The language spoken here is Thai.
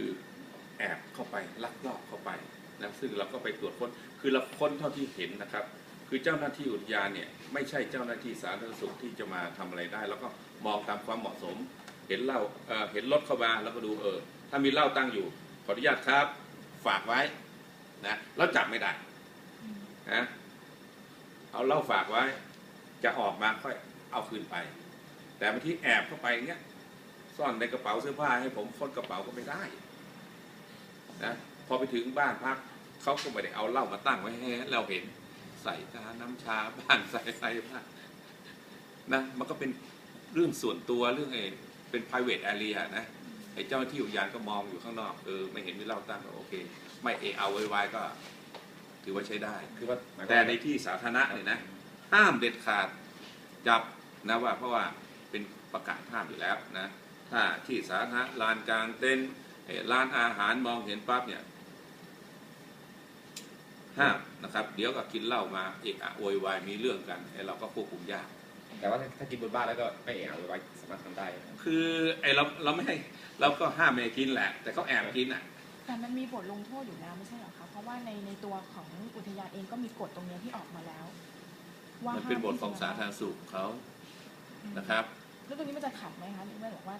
คือแอบเข้าไปลักลอบเข้าไปนะซึ่งเราก็ไปตรวจค้นคือเราค้นเท่าที่เห็นนะครับ คือเจ้าหน้าที่อุทยานเนี่ยไม่ใช่เจ้าหน้าที่สาธารณสุขที่จะมาทำอะไรได้ แล้วก็มองตามความเหมาะสม เห็นเหล้าเเห็นรถเข้ามาแล้วก็ดูเออถ้ามีเหล้าตั้งอยู่ ขออนุญาตครับ ฝากไว้นะแล้วจับไม่ได้นะเอาเหล้าฝากไว้ จะออกมาค่อยเอาคืนไป แต่บางทีแอบเข้าไปเงี้ย ซ่อนในกระเป๋าเสื้อผ้าให้ผมค้นกระเป๋าก็ไม่ได้นะพอไปถึงบ้านพักเขาก็ไม่ได้เอาเหล้ามาตั้งไว้ให้เราเห็นใส่กาน้ำชาบ้างใส่อะไรบ้างนะมันก็เป็นเรื่องส่วนตัวเรื่องไอ้เป็น private area นะไอ้เจ้าหน้าที่อุทยานก็มองอยู่ข้างนอกเออไม่เห็นมีเหล้าตั้งก็โอเค ไม่เอเอาไว้ไว้ก็ ถือว่าใช้ได้คือว่าหมายความแต่ว่าในที่สาธารณะเนี่ยนะห้ามเด็ดขาดจับนะว่าเพราะว่าเป็นประกาศห้ามอยู่แล้วนะ ถ้าที่สาธารณะลานกลางเต็นท์เอ่อร้านอาหารมองเห็นปั๊บเนี่ยห้ามนะครับ เดี๋ยวก็กินเหล้ามาเอะอะโวยวายมีเรื่องกันไอ้เราก็ควบคุมยาก แต่ว่าถ้ากินบนบ้านแล้วก็ไม่เอะอะไว้สามารถทำได้ คือไอ้เราเราไม่ให้เราก็ห้ามไม่ให้กินแหละ แต่เขาแอบกินอะแต่มันมีบทลงโทษอยู่แล้วไม่ใช่เหรอคะเพราะว่าในในตัวของอุทยานเองก็มีกฎตรงเนี้ยที่ออกมาแล้วว่ามันเป็นห้ามบทของสาธารณสุขเขานะครับ แล้วตรงนี้มันจะขัดไหมคะนี่แม่บอกว่า